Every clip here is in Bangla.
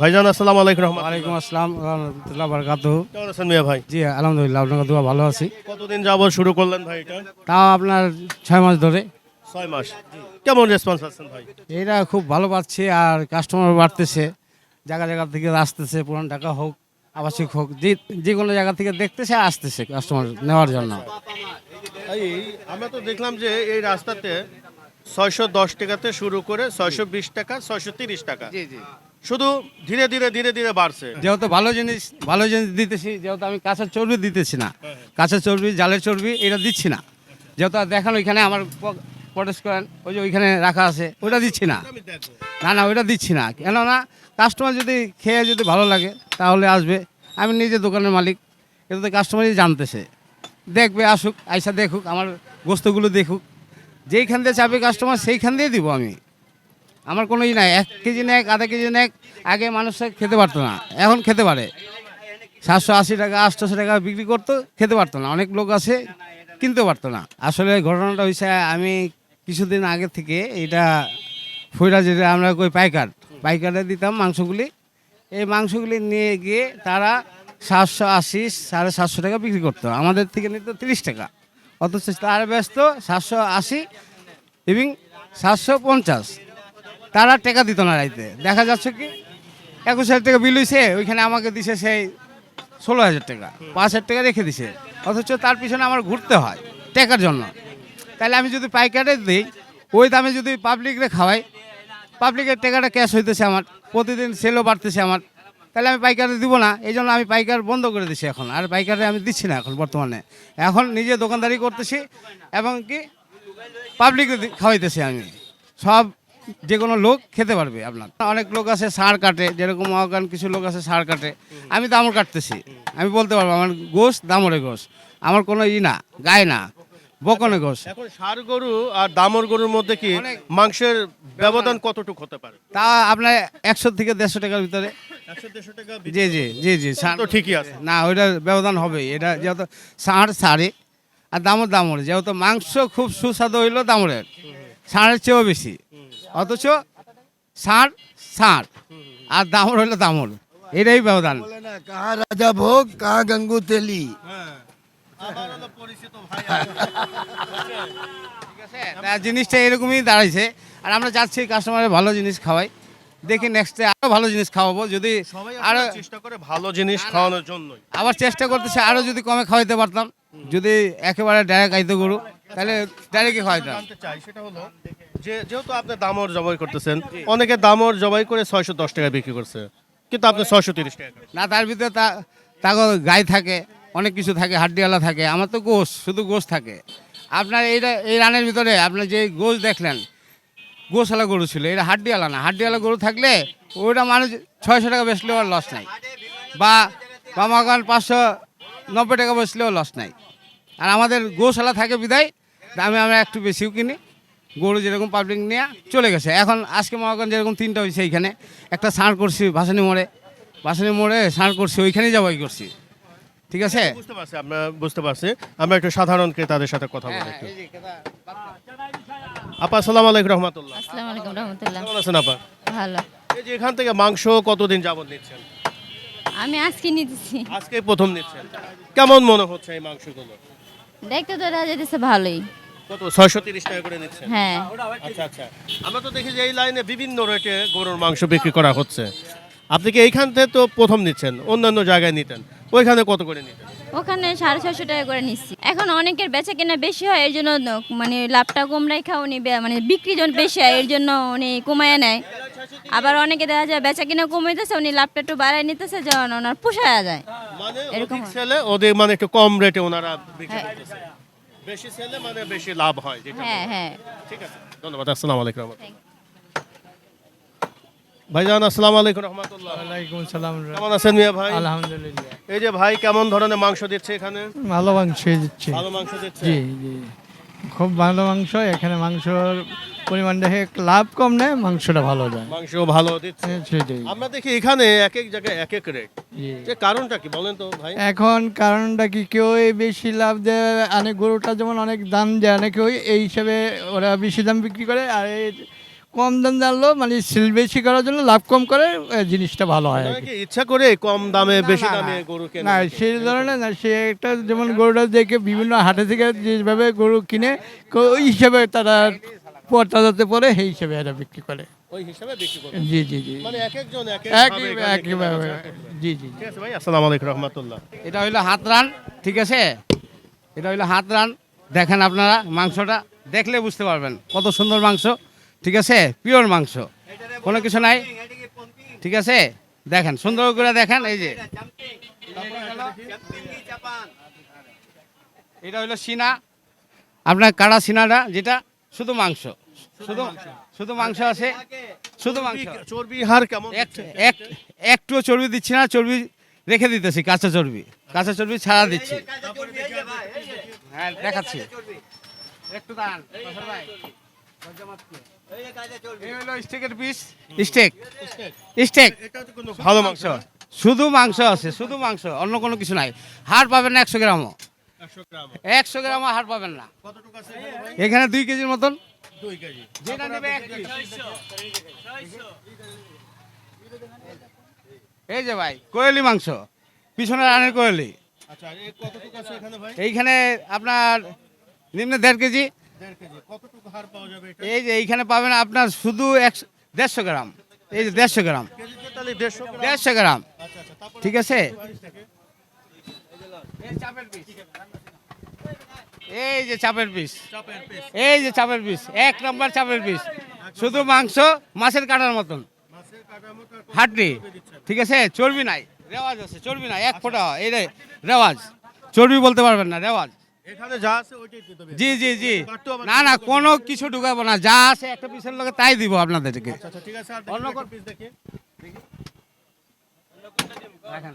ভাইজান আসসালামু আলাইকুম ওয়ালাইকুম আসসালাম রহমতুল্লাহ বারকাত কেমন আছেন মিয়া ভাই? জি আলহামদুলিল্লাহ আপনাকে দোয়া ভালো আছি। কতদিন যাব শুরু করলেন ভাই এটা? তাও আপনার ছয় মাস ধরে। ছয় মাস। কেমন রেসপন্স আছেন ভাই? এটা খুব ভালো পাচ্ছি আর কাস্টমার বাড়তেছে। জায়গা জায়গা থেকে আসতেছে পুরান ঢাকা হোক আবাসিক হোক যে যে কোনো জায়গা থেকে দেখতেছে আসতেছে কাস্টমার নেওয়ার জন্য। এই আমরা তো দেখলাম যে এই রাস্তাতে ছয়শো দশ টাকাতে শুরু করে ছয়শো বিশ টাকা ছয়শো তিরিশ টাকা। জি জি। শুধু ধীরে ধীরে ধীরে ধীরে বাড়ছে। যেহেতু ভালো জিনিস ভালো জিনিস দিতেছি যেহেতু আমি কাঁচা চর্বি দিতেছি না। কাঁচা চর্বি জালের চর্বি এটা দিচ্ছি না। যেহেতু আর দেখান ওইখানে আমার প্রটেস্ট করেন ওই যে ওইখানে রাখা আছে ওইটা দিচ্ছি না। না না ওইটা দিচ্ছি না। কেননা কাস্টমার যদি খেয়ে যদি ভালো লাগে তাহলে আসবে। আমি নিজে দোকানের মালিক এটা তো কাস্টমারই জানতেছে। দেখবে আসুক আইসা দেখুক আমার গোস্তগুলো দেখুক। যেইখান দিয়ে চাবে কাস্টমার সেইখান দিয়ে দিব আমি। আমার কোনো ই নাই, এক কেজি নেক, আধা কেজি নেক, আগে মানুষ খেতে পারতো না, এখন খেতে পারে। সাতশো আশি টাকা আটশোশো টাকা বিক্রি করতো, খেতে পারতো না, অনেক লোক আছে কিনতে পারতো না। আসলে ঘটনাটা হয়েছে আমি কিছুদিন আগে থেকে এটা ফুইরা যেটা আমরা কই পাইকার, পাইকারে দিতাম মাংসগুলি। এই মাংসগুলি নিয়ে গিয়ে তারা সাতশো আশি, সাড়ে সাতশো টাকা বিক্রি করতো, আমাদের থেকে নিত তিরিশ টাকা। অথচ তার ব্যস্ত, সাতশো আশি এবং সাতশো পঞ্চাশ। তারা টাকা দিত না রাইতে। দেখা যাচ্ছে কি, একুশ হাজার টাকা বিল হয়েছে ওইখানে আমাকে দিছে সেই ষোলো হাজার টাকা, পাঁচ হাজার টাকা রেখে দিছে। অথচ তার পিছনে আমার ঘুরতে হয় টাকার জন্য। তাহলে আমি যদি পাইকারে দিই, ওই দামে যদি পাবলিকরে খাওয়াই পাবলিকের টাকাটা ক্যাশ হইতেছে আমার, প্রতিদিন সেলও বাড়তেছে আমার, তাহলে আমি পাইকারে দিব না। এই জন্য আমি পাইকার বন্ধ করে দিছি এখন। আর পাইকারে আমি দিচ্ছি না এখন বর্তমানে। এখন নিজে দোকানদারি করতেছি এবং কি পাবলিক খাওয়াইতেছি আমি। সব যে কোনো লোক খেতে পারবে আপনার। অনেক লোক আছে সার কাটে যেরকম মহাগান কিছু লোক আছে সার কাটে। আমি দামর কাটতেছি। আমি বলতে পারব আমার গোশ দামরে গোশ। আমার কোনো ই না গায়ে না বকনে গোশ। এখন ষাড় গরু আর দামর গরুর মধ্যে কি মাংসের ব্যবধান কতটুকু হতে পারে? তা আপনার একশো থেকে দেড়শো টাকার ভিতরে। জি জি জি জি ষাঁড়- তো ঠিকই আছে। না ওইটার ব্যবধান হবে। এটা যেহেতু ষাঁড় সারে আর দামর দামর। যেহেতু মাংস খুব সুস্বাদু হইল দামরের। ষাঁড়ের চেয়েও বেশি। অথচ সার সার। আর দামর হলো দামর। এটাই ব্যবধান। কাহা রাজা ভোগ কাহা গঙ্গু তেলি। জিনিসটা এরকমই দাঁড়াইছে। আর আমরা যাচ্ছি কাস্টমারের ভালো জিনিস খাওয়াই। দেখি নেক্সটে আরও ভালো জিনিস খাওয়াবো। যদি আরও চেষ্টা করে ভালো জিনিস খাওয়ানোর জন্য আবার চেষ্টা করতেছে আরও যদি কমে খাওয়াইতে পারতাম। যদি একেবারে ডাইরেক্ট আইতে গরু তাহলে ডাইরেক্ট খাওয়াইতাম। যে যেহেতু আপনি দামর জবাই করতেছেন অনেকে দামর জবাই করে ছয়শো দশ টাকা বিক্রি করছে। কিন্তু আপনি ছয়শো তিরিশ টাকা। না তার ভিতরে তা তাকে গায়ে থাকে অনেক কিছু থাকে হাড্ডিওয়ালা থাকে আমার তো গোশ শুধু গোশ থাকে। আপনার এইটা এই রানের ভিতরে আপনার যে গোশ দেখলেন গোশালা গরু ছিল এটা হাড্ডিওয়ালা না। হাড্ডিওয়ালা গরু থাকলে ওইটা মানুষ ছয়শো টাকা বেচলেও আর লস নাই। বা বামাগান পাঁচশো নব্বই টাকা বেচলেও লস নাই। আর আমাদের গোশালা থাকে বিদায় দামে আমরা একটু বেশিও কিনি। গরু যেরকম পাবলিক নিয়ে চলে গেছে। এখন আজকে মহাগঞ্জ যেরকম তিনটা হয়েছে এইখানে একটা ষাঁড় করছি ভাসানি মোড়ে। ভাসানি মোড়ে ষাঁড় করছি ওইখানেই জবাই করছি। ঠিক আছে? বুঝতে পারছি আমরা বুঝতে পারছি। আমরা একটু সাধারণ ক্রেতাদের সাথে কথা বলি একটু। আপা আসসালামু আলাইকুম রহমতুল্লাহ। আসসালামু আলাইকুম রহমতুল্লাহ। কেমন আছেন আপা? ভালো। এই যে এখান থেকে মাংস কতদিন যাবত নিচ্ছেন? আমি আজকে নিতেছি। আজকে প্রথম নিচ্ছেন। কেমন মনে হচ্ছে এই মাংসগুলো? দেখতে তো দেখা যেতেছে ভালোই। কত? ছয়শো তিরিশ টাকা করে নিচ্ছেন হ্যাঁ। আচ্ছা আচ্ছা। আমরা তো দেখি যে এই লাইনে বিভিন্ন রেটে গরুর মাংস বিক্রি করা হচ্ছে। আপনি কি এইখান থেকে তো প্রথম নিচ্ছেন? অন্যান্য জায়গায় নিতেন। ওইখানে কত করে নিতেন? ওখানে সাড়ে ছশো টাকা করে নিচ্ছি। এখন অনেকের বেচা কেনা বেশি হয় এর জন্য মানে লাভটা কম রেখা উনি মানে বিক্রি যখন বেশি হয় এর জন্য উনি কমায় নেয়। আবার অনেকে দেখা যায় বেচা কিনা কমাইতেছে উনি লাভটা একটু বাড়ায় নিতেছে যেন ওনার পোষায় যায়। মানে এরকম। সেলে ওদের মানে একটু কম রেটে ওনারা বেশি সেলে মানে বেশি লাভ হয় যেটা হ্যাঁ হ্যাঁ। ঠিক আছে ধন্যবাদ আসসালামু আলাইকুম। ভাইজান আসসালামু আলাইকুম রহমতুল্লাহ। ওয়ালাইকুম সালাম কেমন আছেন মিয়া ভাই? আলহামদুলিল্লাহ। এই যে ভাই কেমন ধরনের মাংস দিচ্ছে এখানে? ভালো মাংস দিচ্ছে। ভালো মাংস দিচ্ছে? জি জি। খুব ভালো মাংস এখানে মাংসর পরিমাণটা এক লাভ কম নেয় মাংসটা ভালো যায়। মাংস ভালো দিচ্ছে। হ্যাঁ, সেটাই। আমরা দেখি এখানে এক এক জায়গায় এক এক রেট যে কারণটা কি বলেন তো ভাই? এখন কারণটা কি কেউ বেশি লাভ দেয় অনেক গরুটা যেমন অনেক দাম দেয় না কেউ এই হিসাবে ওরা বেশি দাম বিক্রি করে আর এই কম দাম জানলো মানে সেল বেশি করার জন্য লাভ কম করে জিনিসটা ভালো হয় আর কি। ইচ্ছা করে কম দামে বেশি দামে। গরু কেনেন না সেই ধরনের না সে একটা যেমন গরুটা দেখে বিভিন্ন হাটে থেকে যেভাবে গরু কিনে ওই হিসাবে তারা পর্তাতে পরে সেই হিসাবে এরা বিক্রি করে। ওই হিসাবে বিক্রি করবেন জি জি জি। মানে এক একজন এক একই জি জি জি। ঠিক আছে ভাই আসসালামু আলাইকুম রহমতুল্লাহ। এটা হইল হাত রান ঠিক আছে? এটা হইল হাত রান। দেখেন আপনারা মাংসটা দেখলে বুঝতে পারবেন কত সুন্দর মাংস ঠিক আছে? পিওর মাংস। কোনো কিছু নাই? ঠিক আছে? দেখেন সুন্দর করে দেখেন এই যে। এটা হইল সিনা। আপনার কাড়া সিনাটা যেটা শুধু মাংস। শুধু শুধু মাংস আছে। শুধু মাংস। চর্বি হার কেমন এক এক একটুও চর্বি দিচ্ছি না চর্বি রেখে দিতেছি কাঁচা চর্বি। কাঁচা চর্বি ছাড়া দিচ্ছি। হ্যাঁ দেখাচ্ছি। একটু দাঁড়ান বসর ভাই। এই হলো স্টেকের পিস স্টেক। স্টেক। এটা তো কোনো ভালো মাংস। শুধু মাংস আছে শুধু মাংস অন্য কোনো কিছু নাই। হাড় পাবেন না একশো গ্রামও। একশো গ্রাম হাড় পাবেন না। এখানে দুই কেজির মতন? যেটা নেবে এই যে ভাই কোয়েলি মাংস। পিছনে রানের কোয়েলি। আচ্ছা এইখানে আপনার নিম্নে দেড় কেজি। দেড় কেজি। কতটুকু হার পাওয়া যাবে এটা? এই যে এইখানে পাবেন আপনার শুধু একশো দেড়শো গ্রাম। এই যে দেড়শো গ্রাম। দেড়শো গ্রাম। আচ্ছা আচ্ছা ঠিক আছে? এই যে চাপের পিস। এই যে চাপের পিস। এক নম্বর চাপের পিস। শুধু মাংস মাছের কাটার মতন। হাড্ডি। ঠিক আছে? চর্বি নাই। রেওয়াজ আছে চর্বি নাই। এক ফোঁটা। এই রে রেওয়াজ। চর্বি বলতে পারবেন না রেওয়াজ। জি জি জি। না না কোনো কিছু ঢুকাবো না। যা আছে একটা পিসের লগে তাই দিব আপনাদেরকে। আচ্ছা আচ্ছা অন্য কোন- পিস দেখি। দেখেন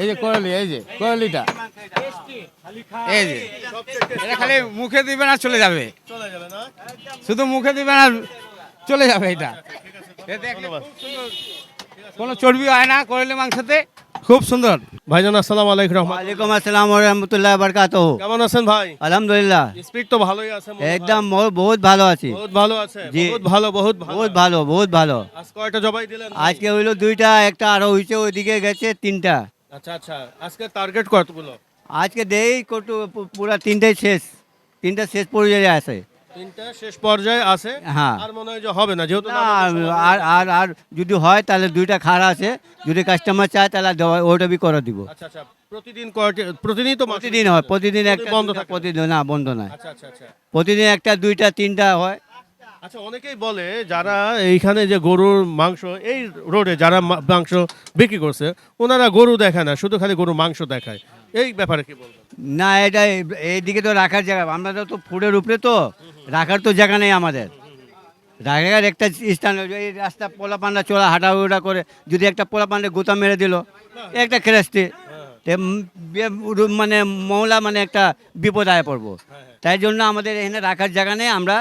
এই যে এই যে এই যে। এটা খালি মুখে দিবে না চলে যাবে। শুধু মুখে দিবে না চলে যাবে এটা। ধন্যবাদ। কোনো চর্বি হয় না করলে মাংসতে। খুব সুন্দর। ভাইজান আসসালাম আলাইকুম রহমান ওয়ালাইকুম আসসালাম ওয়া রাহমাতুল্লাহি ওয়া বারাকাতুহ। কেমন আছেন ভাই? আলহামদুলিল্লাহ। স্পিড তো ভালোই আছে একদম বহুত ভালো আছি। বহুত ভালো আছে বহুত ভালো বহুত ভালো। বহুত ভালো বহুত ভালো। আজ কয়টা জবাই দিলেন আজকে হইল দুইটা একটা আর হইছে ওইদিকে গেছে তিনটা। আচ্ছা আচ্ছা। আজকে টার্গেট কতগুলো? আজকে দেই কত পুরো তিনটাই শেষ। তিনটা শেষ পড়ে যায় আছে। তিনটা শেষ পর্যায়ে আছে হ্যাঁ। আর মনে হয় যে হবে না যেহেতু না আর আর আর যদি হয় তাহলে দুইটা খাড়া আছে। যদি কাস্টমার চায় তাহলে দেওয়া- ওইটা বি করে দিব। আচ্ছা আচ্ছা। প্রতিদিন কয়টি প্রতিদিনই তো মাংস- প্রতিদিন হয়। প্রতিদিন একটা বন্ধ দুইটা, থাকে? প্রতিদিন না বন্ধ নয়। আচ্ছা আচ্ছা আচ্ছা। প্রতিদিন একটা দুইটা তিনটা হয়। আচ্ছা অনেকেই বলে যারা এইখানে যে গরুর মাংস, এই রোডে যারা মাংস বিক্রি করছে, ওনারা গরু দেখায় না, শুধু খালি গরুর মাংস দেখায়। এই ব্যাপারে কি বলবেন? না, এটা এই- এইদিকে তো রাখার জায়গা, আমরা তো ফুডের উপরে তো, রাখার তো জায়গা নেই আমাদের। রাখার একটা স্থান এই রাস্তা পোলা পান্ডা চলা হাঁটা করে, যদি একটা পোলা পান্ডা গোতা মেরে দিল, একটা খেরাস্তি। মানে মহলা মানে একটা বিপদ আয় পড়ব তাই জন্য আমাদের এখানে রাখার জায়গা নেই আমরা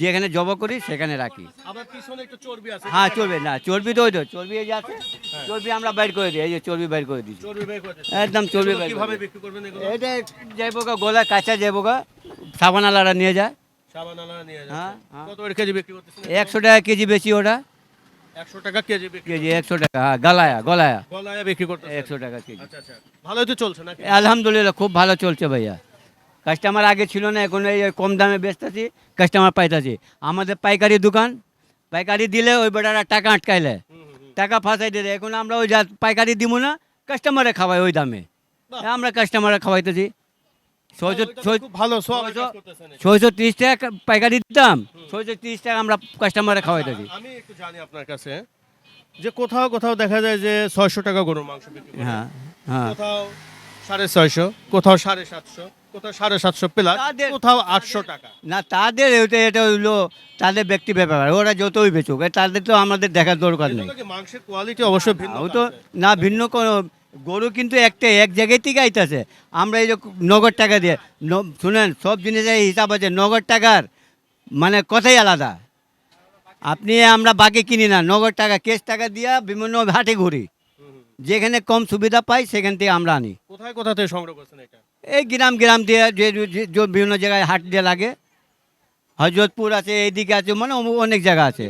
যেখানে জব করি সেখানে রাখি। আবার পিছনে একটু চর্বি হ্যাঁ চর্বি না চর্বি তো ওই তো চর্বি এই যে আছে চর্বি আমরা বাইর করে দিই এই যে চর্বি বাইর করে দিচ্ছে। একদম চর্বি বাইর দিই। এটা যাইবো গা গোলা কাঁচা যাইবো গা সাবানালারা নিয়ে যায়। হ্যাঁ, হ্যাঁ। একশো টাকা কেজি বেশি ওটা। একশো টাকা কেজি বিক্রি কেজি একশো টাকা হ্যাঁ গলায়া গলায়া। গলায় বিক্রি করতেছেন একশো টাকা কেজি। আচ্ছা আচ্ছা। ভালোই তো চলছে নাকি? আলহামদুলিল্লাহ খুব ভালো চলছে ভাইয়া। কাস্টমার আগে ছিল না এখন এই কম দামে বেচতেছি কাস্টমার পাইতাছি। আমাদের পাইকারি দোকান পাইকারি দিলে ওই বেটারা টাকা আটকাইলে। টাকা ফাঁসাই দিলে এখন আমরা ওই যা পাইকারি দিব না কাস্টমারে খাওয়াই ওই দামে। আমরা কাস্টমারে খাওয়াইতেছি। ছয়শো ছয় খুব ভালো ছয়শো- তিরিশ টাকা পাইকারি দিতাম ছয়শো তিরিশ টাকা আমরা কাস্টমারে খাওয়াইতেছি। আমি একটু জানি আপনার কাছে যে কোথাও কোথাও দেখা যায় যে ছয়শো টাকা গরুর মাংস বিক্রি হ্যাঁ হ্যাঁ। কোথাও সাড়ে ছয়শো কোথাও সাড়ে সাতশো কোথাও সাড়ে সাতশো প্লাস কোথাও আটশো টাকা। না তাদের এটা এটা হইল তাদের ব্যক্তি ব্যাপার। ওরা যতই বেচুক তাদের তো আমাদের দেখার দরকার নেই। মাংসের কোয়ালিটি অবশ্যই ভিন্ন তো না ভিন্ন কোনো গরু কিন্তু একটা এক জায়গায় থেকে আইতেছে। আমরা এই যে নগদ টাকা দিয়ে শুনেন সব জিনিসের হিসাব আছে নগদ টাকার মানে কথাই আলাদা। আপনি আমরা বাকি কিনি না নগদ টাকা কেস টাকা দিয়া বিভিন্ন হাটে ঘুরি। যেখানে কম সুবিধা পাই সেখান থেকে আমরা আনি। কোথায় কোথা থেকে সংগ্রহ করছেন এটা? এই গ্রাম গ্রাম দিয়ে যে বিভিন্ন জায়গায় হাট দিয়ে লাগে। হজরতপুর আছে এইদিকে আছে মানে অনেক জায়গা আছে।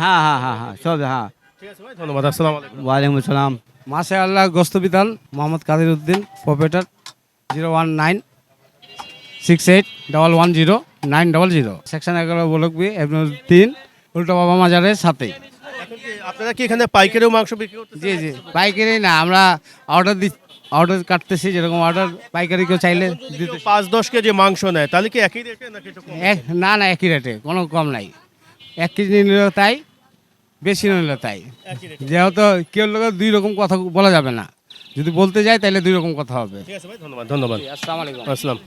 হ্যাঁ হ্যাঁ হ্যাঁ হ্যাঁ সব হ্যাঁ। ঠিক আছে ভাই ধন্যবাদ আসসালামু আলাইকুম। ওয়ালাইকুম আসসালাম। মাসে আল্লাহ গোস্ত Bital Mohammad Kadir Uddin proprietor zero one nine six eight double one zero nine double zero. Section এগারো ব্লক বি এভনিউ তিন উল্টো বাবা মাজারের কি আপনারা কি এখানে পাইকারিও মাংস বিক্রি করতেছেন জি জি পাইকারি না আমরা অর্ডার দি অর্ডার কাটতেছি যেরকম অর্ডার পাইকারি কেউ চাইলে দিতে পাঁচ দশ কেজি মাংস নেয় তাহলে কি একই রেটে নাকি একটু কম? এক না না একই রেটে কোনো কম নাই। এক কেজি নিলেও তাই বেশি নিলে তাই। যেহেতু কেউ লোক দুই রকম কথা বলা যাবে না। যদি বলতে যাই তাহলে দুই রকম কথা হবে। ঠিক আছে ভাই ধন্যবাদ ধন্যবাদ। আসসালামু আসসালাম।